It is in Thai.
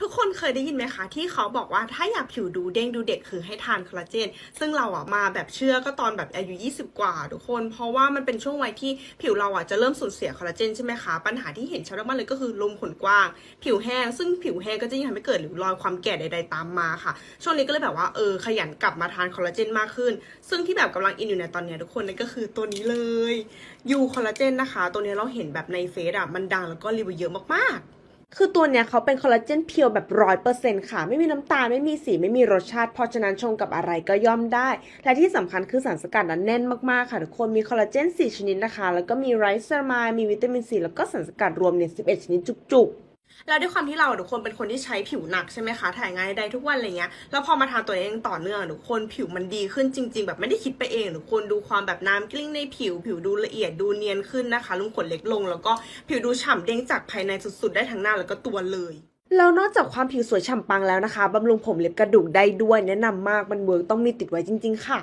ทุกคนเคยได้ยินไหมคะ ที่เขาบอกว่าถ้าอยากผิวดูเด้งดูเด็กคือให้ทานคอลลาเจน ซึ่งเราอะมาแบบเชื่อก็ตอนแบบอายุ 20 กว่า ทุกคน เพราะว่ามันเป็นช่วงวัยที่ผิวเราอะจะเริ่มสูญเสียคอลลาเจนใช่ไหมคะ ปัญหาที่เห็นชัดมากเลยก็คือลมขนกว้าง ผิวแห้ง ซึ่งผิวแห้งก็จะยิ่งทำให้เกิดริ้วรอยความแก่ใด ๆ ตามมาค่ะ ช่วงนี้ก็เลยแบบว่าเออขยันกลับมาทานคอลลาเจนมากขึ้น ซึ่งที่แบบกำลังอินอยู่ในตอนนี้ทุกคนนั่นก็คือตัวนี้เลยยูคอลลาเจนนะคะ ตัวนี้เราเห็นแบบในเฟซอะมันดังแล้วก็รีวิวเยอะมากๆ คือตัวเนี้ยเขาเป็นคอลลาเจนเพียวแบบร้อยเปอร์เซ็นต์ค่ะ ไม่มีน้ำตาล ไม่มีสี ไม่มีรสชาติ เพราะฉะนั้นชงกับอะไรก็ย่อมได้ และที่สำคัญคือสารสกัดนั้นแน่นมาก ๆ ค่ะ ทุกคน มีคอลลาเจน 4 ชนิดนะคะ แล้วก็มีไรซ์เซอร์มายมีวิตามินซีแล้วก็สารสกัดรวมเนี่ย11 ชนิดจุก ๆ แล้วด้วยความที่เราทุกคนเป็นคนที่ใช้ผิวหนักใช่ไหมคะถ่ายงานใดทุกวันอะไรเงี้ยแล้วพอมาทานตัวเองต่อเนื่องทุกคนผิวมันดีขึ้นจริง ๆ แบบไม่ได้คิดไปเองทุกคนดูความแบบน้ำกลิ้งในผิว ผิวดูละเอียดดูเนียนขึ้นนะคะลุมขนเล็กลง แล้วก็ผิวดูฉ่ำเด้งจากภายในสุดๆ ได้ทั้งหน้าแล้วก็ตัวเลยแล้วนอกจากความผิวสวยฉ่ำปังแล้วนะคะบำรุงผมเล็บกระดูกได้ด้วยแนะนำมากมันเวิร์กต้องมีติดไว้จริง ๆ ค่ะ